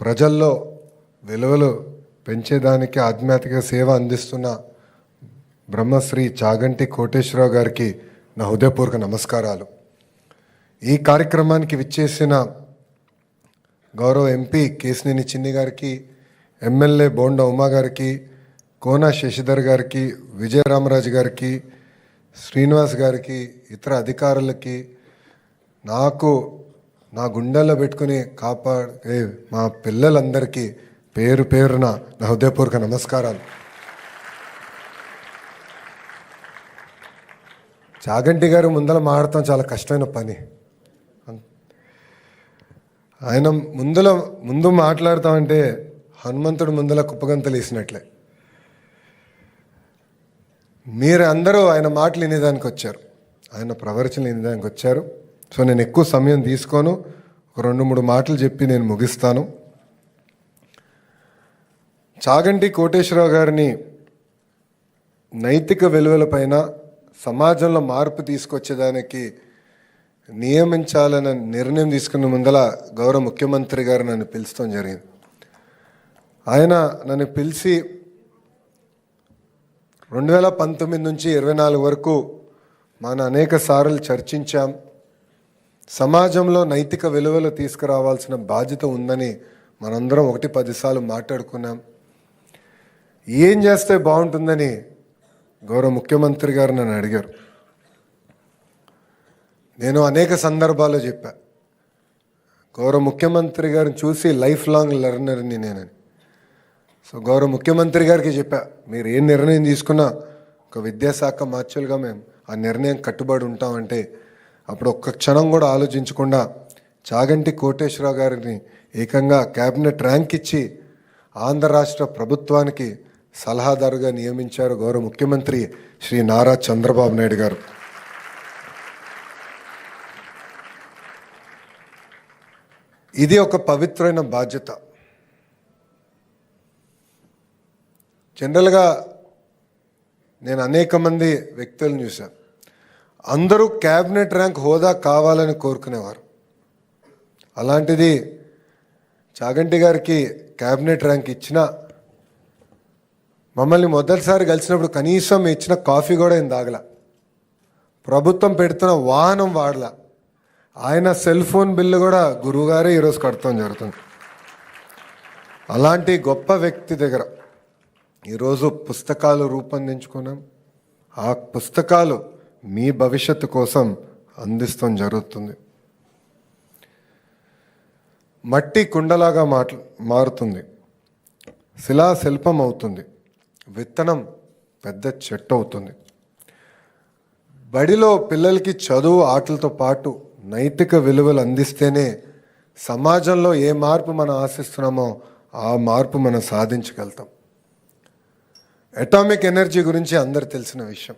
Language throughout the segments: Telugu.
ప్రజల్లో విలువలు పెంచేదానికి ఆధ్యాత్మిక సేవ అందిస్తున్న బ్రహ్మశ్రీ చాగంటి కోటేశ్వరరావు గారికి నా హృదయపూర్వక నమస్కారాలు. ఈ కార్యక్రమానికి విచ్చేసిన గౌరవ ఎంపీ కేసినేని చిన్ని గారికి ఎమ్మెల్యే బోండ ఉమా గారికి కోన శశిధర్ గారికి విజయరామరాజు గారికి శ్రీనివాస్ గారికి ఇతర అధికారులకి నాకు నా గుండెల్లో పెట్టుకుని కాపాడే మా పిల్లలందరికీ పేరు పేరున నా హృదయపూర్వక నమస్కారాలు. చాగంటి గారు ముందర మాడటం చాలా కష్టమైన పని. ఆయన ముందుల ముందు మాట్లాడతామంటే హనుమంతుడు ముందల కుప్పగంతలు వేసినట్లే. మీరు అందరూ ఆయన మాటలు వినేదానికి వచ్చారు ఆయన ప్రవచనలు వినేదానికి వచ్చారు సో నేను ఎక్కువ సమయం తీసుకోను. ఒక రెండు మూడు మాటలు చెప్పి నేను ముగిస్తాను. చాగంటి కోటేశ్వరరావు గారిని నైతిక విలువలపైన సమాజంలో మార్పు తీసుకొచ్చేదానికి నియమించాలన్న నిర్ణయం తీసుకున్న ముందల గౌరవ ముఖ్యమంత్రి గారు నన్ను పిలుస్తాం జరిగింది. ఆయన నన్ను పిలిచి రెండు వేల పంతొమ్మిది నుంచి ఇరవై నాలుగు వరకు మన అనేక సార్లు చర్చించాం. సమాజంలో నైతిక విలువలు తీసుకురావాల్సిన బాధ్యత ఉందని మనందరం ఒకటి పదిసార్లు మాట్లాడుకున్నాం. ఏం చేస్తే బాగుంటుందని గౌరవ ముఖ్యమంత్రి గారు నన్ను అడిగారు. నేను అనేక సందర్భాల్లో చెప్పా. గౌరవ ముఖ్యమంత్రి గారిని చూసి లైఫ్ లాంగ్ లెర్నర్ని నేనని. సో గౌరవ ముఖ్యమంత్రి గారికి చెప్పా మీరు ఏ నిర్ణయం తీసుకున్నా ఒక విద్యాశాఖ మార్చులుగా మేము ఆ నిర్ణయం కట్టుబడి ఉంటామంటే అప్పుడు ఒక్క క్షణం కూడా ఆలోచించకుండా చాగంటి కోటేశ్వరరావు గారిని ఏకంగా క్యాబినెట్ ర్యాంక్ ఇచ్చి ఆంధ్ర రాష్ట్ర ప్రభుత్వానికి సలహాదారుగా నియమించారు గౌరవ ముఖ్యమంత్రి శ్రీ నారా చంద్రబాబు నాయుడు గారు. ఇది ఒక పవిత్రమైన బాధ్యత. జనరల్గా నేను అనేక మంది వ్యక్తులను చూశాను. అందరూ క్యాబినెట్ ర్యాంక్ హోదా కావాలని కోరుకునేవారు. అలాంటిది చాగంటి గారికి క్యాబినెట్ ర్యాంక్ ఇచ్చిన మమ్మల్ని మొదటిసారి కలిసినప్పుడు కనీసం ఇచ్చిన కాఫీ కూడా ఏం తాగల. ప్రభుత్వం పెడుతున్న వాహనం వాడల. ఆయన సెల్ ఫోన్ బిల్లు కూడా గురువుగారే ఈరోజు కడతాం జరుగుతుంది. అలాంటి గొప్ప వ్యక్తి దగ్గర ఈరోజు పుస్తకాలు రూపొందించుకున్నాం. ఆ పుస్తకాలు మీ భవిష్యత్తు కోసం అందిస్తాం జరుగుతుంది. మట్టి కుండలాగా మాట్ల మారుతుంది. శిలా శిల్పం అవుతుంది. విత్తనం పెద్ద చెట్టు అవుతుంది. బడిలో పిల్లలకి చదువు ఆటలతో పాటు నైతిక విలువలు అందిస్తేనే సమాజంలో ఏ మార్పు మనం ఆశిస్తున్నామో ఆ మార్పు మనం సాధించగలుగుతాం. అటామిక్ ఎనర్జీ గురించి అందరు తెలిసిన విషయం.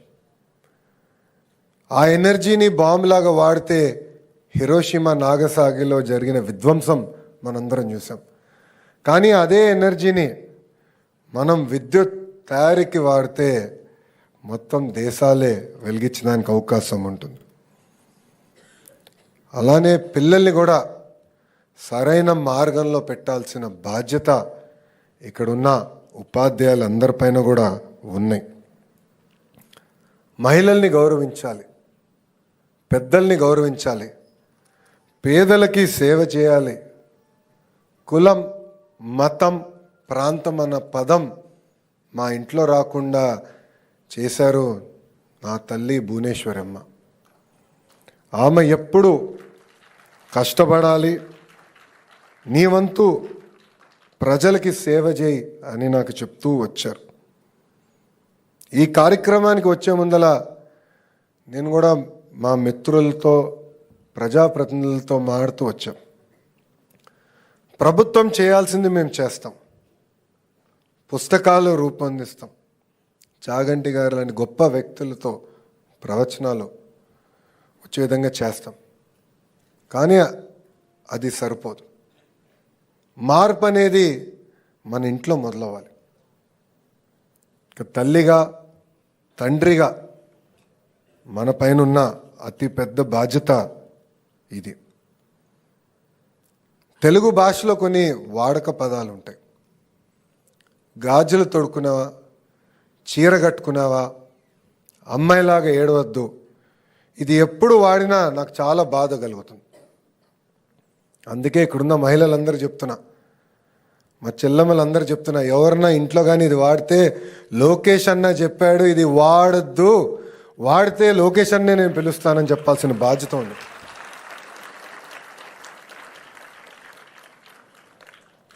ఆ ఎనర్జీని బాంబులాగా వాడితే హిరోషిమా నాగసాగిలో జరిగిన విధ్వంసం మనందరం చూసాం. కానీ అదే ఎనర్జీని మనం విద్యుత్ తయారీకి వాడితే మొత్తం దేశాలే వెలిగించడానికి అవకాశం ఉంటుంది. అలానే పిల్లల్ని కూడా సరైన మార్గంలో పెట్టాల్సిన బాధ్యత ఇక్కడున్న ఉపాధ్యాయులందరిపైన కూడా ఉన్నాయి. మహిళల్ని గౌరవించాలి. పెద్దల్ని గౌరవించాలి. పేదలకి సేవ చేయాలి. కులం మతం ప్రాంతం అన్న పదం మా ఇంట్లో రాకుండా చేశారు నా తల్లి భువనేశ్వరమ్మ. ఆమె ఎప్పుడు కష్టపడాలి. నీ వంతు ప్రజలకి సేవ చేయి అని నాకు చెప్తూ వచ్చారు. ఈ కార్యక్రమానికి వచ్చే ముందల నేను కూడా మా మిత్రులతో ప్రజాప్రతినిధులతో మాడుతూ వచ్చాం. ప్రభుత్వం చేయాల్సింది మేము చేస్తాం. పుస్తకాలు రూపొందిస్తాం. చాగంటి గారు లాంటి గొప్ప వ్యక్తులతో ప్రవచనాలు వచ్చే విధంగా చేస్తాం. కానీ అది సరిపోదు. మార్పు అనేది మన ఇంట్లో మొదలవ్వాలి. తల్లిగా తండ్రిగా మన పైన ఉన్న అతి పెద్ద బాధ్యత ఇది. తెలుగు భాషలో కొన్ని వాడక పదాలు ఉంటాయి గాజులు తొడుకున్నావా చీర కట్టుకున్నావా? అమ్మాయిలాగా ఏడవద్దు. ఇది ఎప్పుడు వాడినా నాకు చాలా బాధ కలుగుతుంది. అందుకే ఇక్కడున్న మహిళలందరూ చెప్తున్నా. మా చెల్లమ్మలందరూ చెప్తున్నా ఎవరన్నా ఇంట్లో కానీ ఇది వాడితే లోకేష్ అన్న చెప్పాడు ఇది వాడద్దు. వాడితే లోకేష్ అన్నే నేను పిలుస్తానని చెప్పాల్సిన బాధ్యత ఉంది.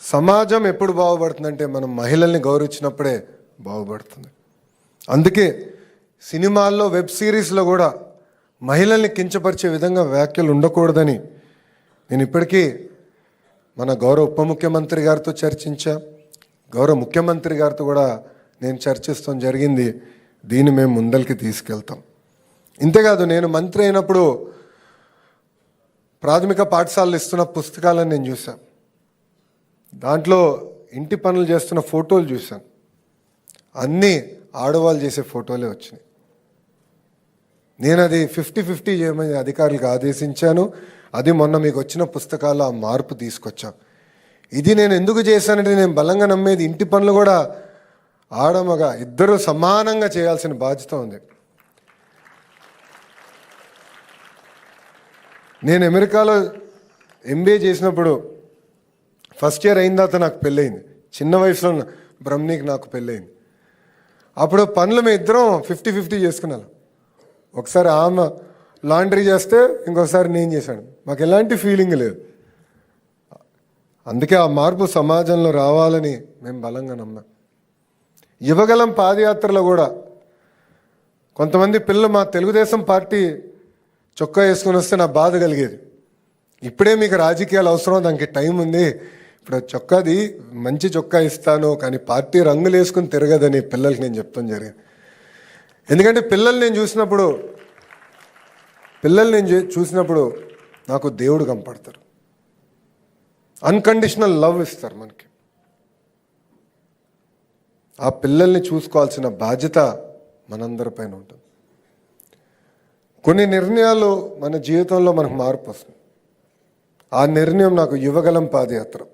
సమాజం ఎప్పుడు బాగుపడుతుందంటే మనం మహిళల్ని గౌరవించినప్పుడే బాగుపడుతుంది. అందుకే సినిమాల్లో వెబ్ సిరీస్లో కూడా మహిళల్ని కించపరిచే విధంగా వ్యాఖ్యలు ఉండకూడదని నేను ఇప్పటికీ మన గౌరవ ఉప ముఖ్యమంత్రి గారితో చర్చించా. గౌరవ ముఖ్యమంత్రి గారితో కూడా నేను చర్చిస్తాం జరిగింది. దీన్ని మేము ముందరికి తీసుకెళ్తాం. ఇంతేకాదు నేను మంత్రి అయినప్పుడు ప్రాథమిక పాఠశాలలు ఇస్తున్న పుస్తకాలను నేను చూశాను. దాంట్లో ఇంటి పనులు చేస్తున్న ఫోటోలు చూశాను. అన్నీ ఆడవాళ్ళు చేసే ఫోటోలే వచ్చినాయి. నేను అది ఫిఫ్టీ ఫిఫ్టీ చేయమని అధికారులకు ఆదేశించాను. అది మొన్న మీకు వచ్చిన పుస్తకాల మార్పు తీసుకొచ్చాం. ఇది నేను ఎందుకు చేశానంటే నేను బలంగా నమ్మేది ఇంటి పనులు కూడా ఆడమగ ఇద్దరు సమానంగా చేయాల్సిన బాధ్యత ఉంది. నేను అమెరికాలో ఎంబీఏ చేసినప్పుడు ఫస్ట్ ఇయర్ అయిన తర్వాత నాకు పెళ్ళయింది. చిన్న వయసులో ఉన్న బ్రహ్మణికి నాకు పెళ్ళయింది. అప్పుడు పనులు మేము ఇద్దరం ఫిఫ్టీ ఫిఫ్టీ చేసుకున్నాను ఒకసారి ఆమె లాండ్రీ చేస్తే ఇంకోసారి నేను చేశాను. మాకు ఎలాంటి ఫీలింగ్ లేదు. అందుకే ఆ మార్పు సమాజంలో రావాలని మేము బలంగా నమ్మాం. యువగలం పాదయాత్రలో కూడా కొంతమంది పిల్లలు మా తెలుగుదేశం పార్టీ చొక్కా వేసుకొని వస్తే నా బాధ కలిగేది. ఇప్పుడే మీకు రాజకీయాలు అవసరం దానికి టైం ఉంది. ఇప్పుడు చొక్కాది మంచి చొక్కా ఇస్తాను కానీ పార్టీ రంగులు వేసుకుని తిరగదని పిల్లలకి నేను చెప్తాను జరిగింది. ఎందుకంటే పిల్లల్ని నేను చూసినప్పుడు పిల్లల్ని నేను చూ- చూసినప్పుడు నాకు దేవుడు కనపడతారు. అన్కండిషనల్ లవ్ ఇస్తారు మనకి. ఆ పిల్లల్ని చూసుకోవాల్సిన బాధ్యత మనందరిపైన ఉంటుంది. కొన్ని నిర్ణయాలు మన జీవితంలో మనకు మార్పు వస్తుంది. ఆ నిర్ణయం నాకు యువగలం పాదయాత్ర.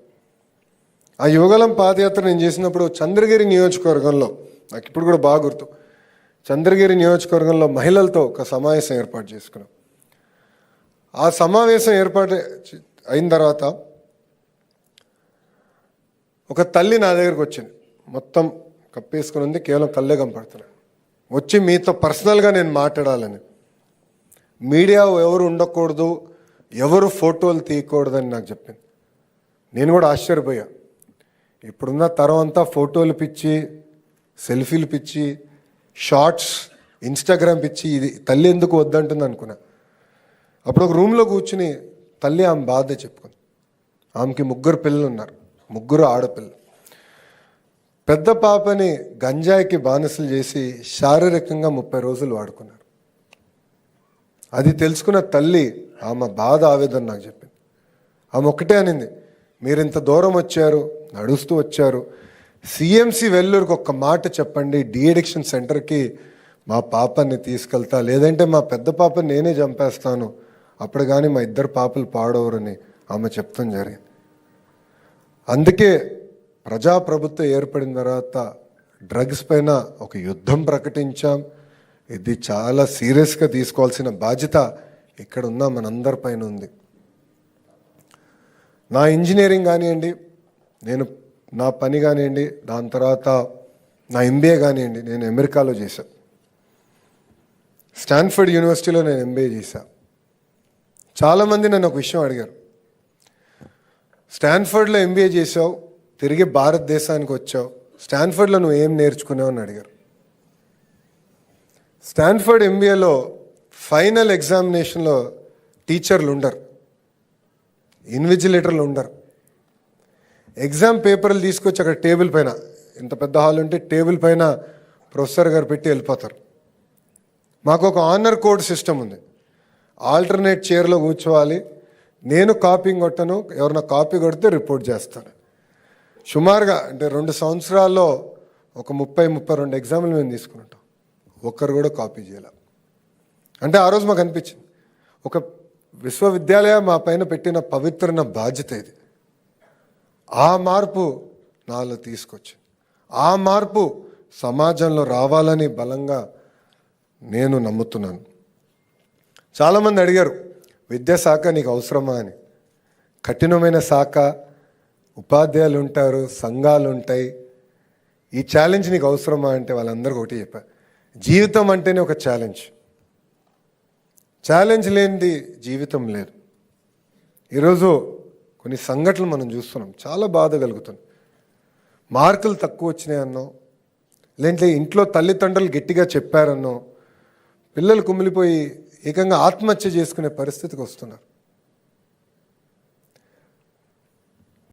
ఆ యువగలం పాదయాత్ర నేను చేసినప్పుడు చంద్రగిరి నియోజకవర్గంలో నాకు ఇప్పుడు కూడా బాగా గుర్తు చంద్రగిరి నియోజకవర్గంలో మహిళలతో ఒక సమావేశం ఏర్పాటు చేసుకున్నాం. ఆ సమావేశం ఏర్పాటు అయిన తర్వాత ఒక తల్లి నా దగ్గరకు వచ్చింది. మొత్తం కప్పేసుకుని ఉంది కేవలం కళ్ళే కనపడుతున్నాయి. వచ్చి మీతో పర్సనల్గా నేను మాట్లాడాలని. మీడియా ఎవరు ఉండకూడదు ఎవరు ఫోటోలు తీయకూడదని నాకు చెప్పింది. నేను కూడా ఆశ్చర్యపోయా. ఇప్పుడున్న తరం అంతా ఫోటోలు పిచ్చి సెల్ఫీలు పిచ్చి షార్ట్స్ ఇన్స్టాగ్రామ్ పిచ్చి ఇది తల్లి ఎందుకు వద్దంటుంది అనుకున్నా. అప్పుడు ఒక రూమ్లో కూర్చుని తల్లి ఆమె బాధ చెప్పుకుంది. ఆమెకి ముగ్గురు పిల్లలు ఉన్నారు ముగ్గురు ఆడపిల్లలు. పెద్ద పాపని గంజాయికి బానిసలు చేసి శారీరకంగా ముప్పై రోజులు వాడుకున్నారు. అది తెలుసుకున్న తల్లి ఆమె బాధ ఆవేదన నాకు చెప్పింది. ఆమె ఒకటే అనింది మీరు ఇంత దూరం వచ్చారు నడుస్తూ వచ్చారు. సిఎంసి వెల్లూరుకి ఒక్క మాట చెప్పండి డిఎడిక్షన్ సెంటర్కి మా పాపని తీసుకెళ్తా లేదంటే మా పెద్ద పాపని నేనే చంపేస్తాను. అప్పుడు కానీ మా ఇద్దరు పాపలు పాడవరని ఆమె చెప్తాం జరిగింది. అందుకే ప్రజాప్రభుత్వం ఏర్పడిన తర్వాత డ్రగ్స్ పైన ఒక యుద్ధం ప్రకటించాం. ఇది చాలా సీరియస్గా తీసుకోవాల్సిన బాధ్యత ఇక్కడ ఉన్న మనందరి పైన ఉంది. నా ఇంజనీరింగ్ కానివ్వండి నేను నా పని కానివ్వండి దాని తర్వాత నా ఎంబీఏ కానివ్వండి నేను అమెరికాలో చేశాను స్టాన్ఫర్డ్ యూనివర్సిటీలో నేను ఎంబీఏ చేశాను చాలామంది నన్ను ఒక విషయం అడిగారు. స్టాన్ఫర్డ్లో ఎంబీఏ చేసావు తిరిగి భారతదేశానికి వచ్చావు. స్టాన్ఫర్డ్లో నువ్వు ఏం నేర్చుకున్నావు అని అడిగారు. స్టాన్ఫర్డ్ ఎంబీఏలో ఫైనల్ ఎగ్జామినేషన్లో టీచర్లు ఉండరు. ఇన్విజిలేటర్లు ఉండరు. ఎగ్జామ్ పేపర్లు తీసుకొచ్చి అక్కడ టేబుల్ పైన ఇంత పెద్ద హాల్ ఉంటే టేబుల్ పైన ప్రొఫెసర్ గారు పెట్టి వెళ్ళిపోతారు. మాకు ఒక ఆనర్ కోడ్ సిస్టమ్ ఉంది. ఆల్టర్నేట్ చైర్లో కూర్చోవాలి. నేను కాపింగ్ కొట్టను. ఎవరైనా కాపీ కొడితే రిపోర్ట్ చేస్తాను. సుమారుగా అంటే రెండు సంవత్సరాల్లో ఒక ముప్పై ముప్పై రెండు ఎగ్జామ్లు మేము తీసుకుంటాం ఒక్కరు కూడా కాపీ చేయాల. అంటే ఆ రోజు మాకు అనిపించింది. ఒక విశ్వవిద్యాలయం మా పైన పెట్టిన పవిత్రన బాధ్యత ఇది. ఆ మార్పు నాలో తీసుకొచ్చింది. ఆ మార్పు సమాజంలో రావాలని బలంగా నేను నమ్ముతున్నాను. చాలామంది అడిగారు విద్యాశాఖ నీకు అవసరమా అని? కఠినమైన శాఖ ఉపాధ్యాయులు ఉంటారు సంఘాలు ఉంటాయి ఈ ఛాలెంజ్ నీకు అవసరమా అంటే వాళ్ళందరికీ ఒకటి చెప్పా. జీవితం అంటేనే ఒక ఛాలెంజ్ ఛాలెంజ్ లేనిది జీవితం లేదు. ఈరోజు కొన్ని సంఘటనలు మనం చూస్తున్నాం. చాలా బాధ కలుగుతుంది. మార్కులు తక్కువ వచ్చినాయన్నో లేదంటే ఇంట్లో తల్లిదండ్రులు గట్టిగా చెప్పారన్నో పిల్లలు కుమిలిపోయి ఏకంగా ఆత్మహత్య చేసుకునే పరిస్థితికి వస్తున్నారు.